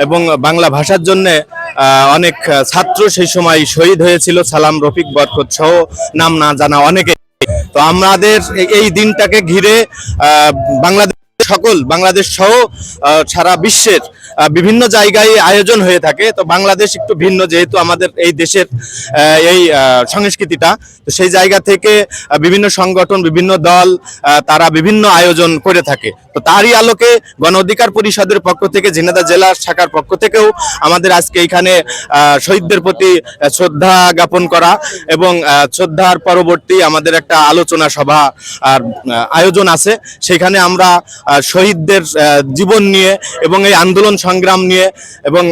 এবং বাংলা ভাষার জন্যে অনেক ছাত্র সেই সময় শহীদ হয়েছিল, সালাম রফিক বরকত সহ, নাম না জানা অনেকে। তো আমাদের এই- দিনটাকে ঘিরে বাংলাদেশ সকল বাংলাদেশ সহ সারা বিশ্বের বিভিন্ন জায়গায় আয়োজন হয়ে থাকে। তো বাংলাদেশ একটু ভিন্ন, যেহেতু আমাদের এই দেশের এই সংস্কৃতিটা। তো সেই জায়গা থেকে বিভিন্ন সংগঠন, বিভিন্ন দল তারা বিভিন্ন আয়োজন করে থাকে। তো তারই আলোকে গণ অধিকার পরিষদের পক্ষ থেকে, ঝিনাইদহ জেলা শাখার পক্ষ থেকেও আমাদের আজকে এখানে শহীদদের প্রতি শ্রদ্ধা জ্ঞাপন করা এবং শ্রদ্ধার পরবর্তী আমাদের একটা আলোচনা সভা, আর আয়োজন আছে। সেখানে আমরা শহীদদের জীবন নিয়ে এবং এই আন্দোলন সংগ্রাম নিয়ে এবং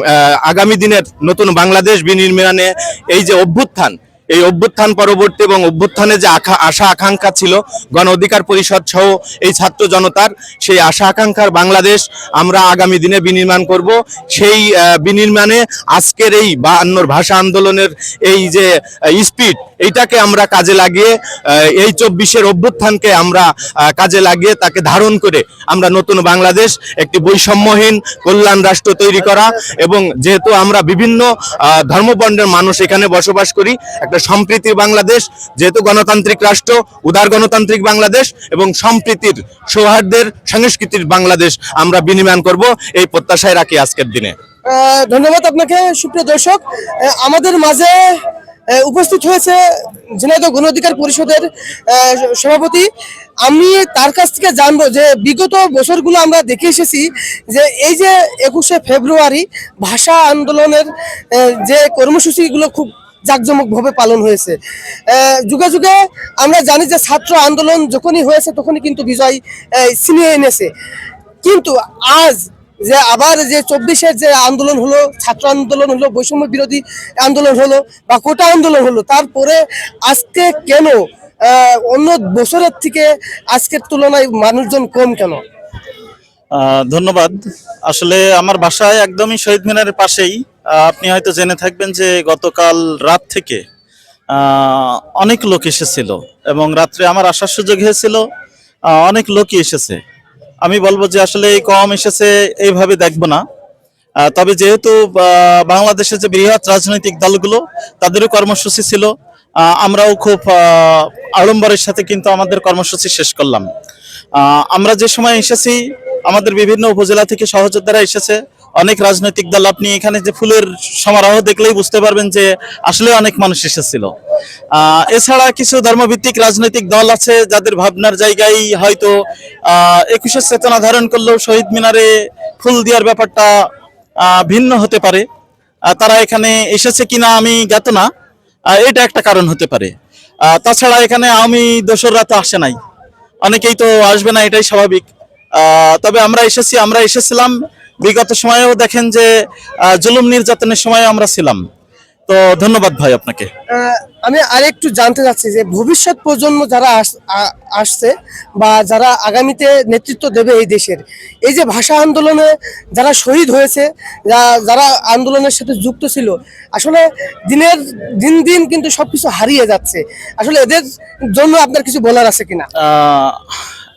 আগামী দিনের নতুন বাংলাদেশ বিনির্মাণে এই যে অভ্যুত্থান এই অভ্যুত্থান পরবর্তী এবং অভ্যুত্থানে যে আখা- আশা আকাঙ্ক্ষা ছিল, গণ অধিকার পরিষদ সহ এই ছাত্র জনতার সেই আশা আকাঙ্ক্ষার বাংলাদেশ আমরা আগামী দিনে বিনির্মাণ করব। সেই বিনির্মাণে আজকের এই বায়ান্নর ভাষা আন্দোলনের এই যে স্পিড এইটাকে আমরা কাজে লাগিয়ে এই চব্বিশের অভ্যুত্থানকে আমরা কাজে লাগিয়ে তাকে ধারণ করে আমরা নতুন বাংলাদেশ, একটি বৈষম্যহীন কল্যাণ রাষ্ট্র তৈরি করা এবং যেহেতু আমরা বিভিন্ন ধর্মবর্ণের মানুষ এখানে বসবাস করি, একটা সম্প্রীতির বাংলাদেশ, যেহেতু গণতান্ত্রিক রাষ্ট্র, উদার গণতান্ত্রিক বাংলাদেশ এবং সম্প্রীতির সৌহার্দ্যের সংস্কৃতির বাংলাদেশ আমরা বিনিময় করব এই প্রত্যাশায় রাখি আজকের দিনে। ধন্যবাদ আপনাকে, সুপ্রিয় দর্শক। আমাদের মাঝে উপস্থিত হয়েছে ঝিনাইদহ গণ অধিকার পরিষদের সভাপতি। আমি তার কাছ থেকে জানব যে বিগত বছরগুলো আমরা দেখে এসেছি যে এই যে একুশে ফেব্রুয়ারি ভাষা আন্দোলনের যে কর্মসূচিগুলো খুব জাঁকজমকভাবে পালন হয়েছে। যুগে যুগে আমরা জানি যে ছাত্র আন্দোলন যখনই হয়েছে তখনই কিন্তু বিজয় ছিনিয়ে এনেছে। কিন্তু আজ যে আবার যে চব্বিশের যে আন্দোলন হলো, ছাত্র আন্দোলন হলো, বৈষম্য বিরোধী আন্দোলন হলো বা কোটা আন্দোলন হলো, তারপরে আজকে কেন অন্য বছরের থেকে আজকের তুলনায় মানুষজন কম কেন? ধন্যবাদ। আসলে আমার বাসায় একদমই শহীদ মিনারের পাশেই আপনি হয়তো জেনে থাকবেন যে গতকাল রাত থেকে অনেক লোক এসেছিল এবং রাত্রে আমার আসার সুযোগ হয়েছিল অনেক লোকই এসেছে। আমি বলব যে আসলে এই কম এসেছে, এইভাবে দেখব না। তবে যেহেতু বাংলাদেশের যে বৃহৎ রাজনৈতিক দলগুলো, তাদেরও কর্মসূচি ছিল আমরাও খুব আড়ম্বরের সাথে কিন্তু আমাদের কর্মসূচি শেষ করলাম। আমরা যে সময় এসেছি, আমাদের বিভিন্ন উপজেলা থেকে সহযোদ্ধারা এসেছে অনেক রাজনৈতিক দল, আপনি এখানে যে ফুলের সমারোহ দেখলেই বুঝতে পারবেন যে আসলে অনেক মানুষ এসেছিল। এছাড়া কিছু ধর্মভিত্তিক রাজনৈতিক দল আছে যাদের ভাবনার জায়গায় হয়তো একুশের চেতনা ধারণ করলেও শহীদ মিনারে ফুল দেওয়ার ব্যাপারটা ভিন্ন হতে পারে। তারা এখানে এসেছে কিনা আমি জ্ঞাত না। এটা একটা কারণ হতে পারে। তাছাড়া এখানে আমি দোসররা তো আসে নাই। অনেকেই তো আসবে না, এটাই স্বাভাবিক। তবে আমরা এসেছি, আমরা এসেছিলাম। বিগত সময়েও দেখেন যে জুলুম নির্যাতনের সময় আমরা ছিলাম। তো ধন্যবাদ ভাই আপনাকে। আমি আরেকটু জানতে চাচ্ছি যে ভবিষ্যৎ প্রজন্ম যারা আস- আসছে বা যারা আগামীতে নেতৃত্ব দেবে এই দেশের এই যে ভাষা আন্দোলনে যারা শহীদ হয়েছে যারা আন্দোলনের সাথে যুক্ত ছিল আসলে দিনের দিন দিন কিন্তু সবকিছু হারিয়ে যাচ্ছে। আসলে এদের জন্য আপনার কিছু বলার আছে কিনা?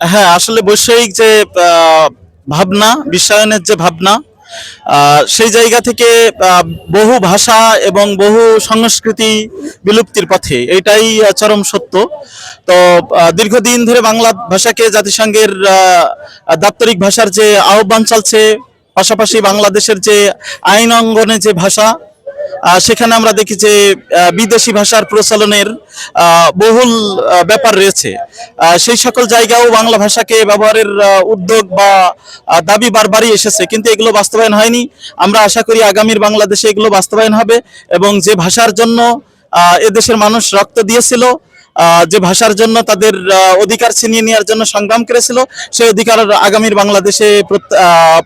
হ্যাঁ আসলে বৈষয়িক যে ভাবনা, বিশ্বায়নের যে ভাবনা সেই জায়গা থেকে বহু ভাষা এবং বহু সংস্কৃতি বিলুপ্তির পথে, এটাই চরম সত্য। তো দীর্ঘদিন ধরে বাংলা ভাষাকে জাতিসংঘের দাপ্তরিক ভাষার যে আহ্বান চলছে, পাশাপাশি বাংলাদেশের যে আইন অঙ্গনে যে ভাষা সেখানে আমরা দেখি যে বিদেশি ভাষার প্রচলনের বহুল ব্যাপার রয়েছে। সেই সকল জায়গাও বাংলা ভাষাকে ব্যবহারের উদ্যোগ বা দাবি বারবারই এসেছে। কিন্তু এগুলো বাস্তবায়ন হয়নি। আমরা আশা করি আগামীর বাংলাদেশে এগুলো বাস্তবায়ন হবে এবং যে ভাষার জন্য এদেশের মানুষ রক্ত দিয়েছিল যে ভাষার জন্য তাদের অধিকার ছিনিয়ে নেওয়ার জন্য সংগ্রাম করেছিল সেই অধিকার আগামীর বাংলাদেশে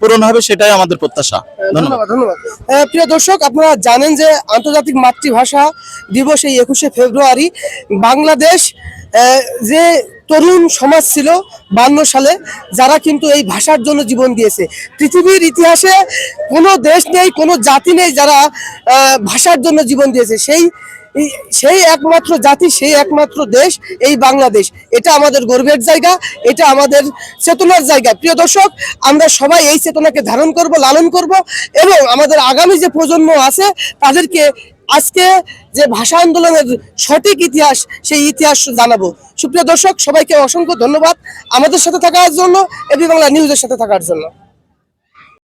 পূরণ হবে সেটাই আমাদের প্রত্যাশা। ধন্যবাদ। ধন্যবাদ ধন্যবাদ। প্রিয় দর্শক আপনারা জানেন যে আন্তর্জাতিক মাতৃভাষা দিবস এই একুশে ফেব্রুয়ারি বাংলাদেশ যে তরুণ সমাজ ছিল বান্ন সালে যারা কিন্তু এই ভাষার জন্য জীবন দিয়েছে। পৃথিবীর ইতিহাসে কোনো দেশ নেই কোনো জাতি নেই যারা ভাষার জন্য জীবন দিয়েছে। সেই সেই একমাত্র জাতি, সেই একমাত্র দেশ, এই বাংলাদেশ। এটা আমাদের গর্বের জায়গা, এটা আমাদের চেতনার জায়গা। প্রিয় দর্শক, আমরা সবাই এই চেতনাকে ধারণ করব, লালন করব এবং আমাদের আগামী যে প্রজন্ম আছে, তাদেরকে আজকে যে ভাষা আন্দোলনের সঠিক ইতিহাস, সেই ইতিহাস জানাব। সুপ্রিয় দর্শক, সবাইকে অসংখ্য ধন্যবাদ আমাদের সাথে থাকার জন্য, এবি বাংলা নিউজের সাথে থাকার জন্য।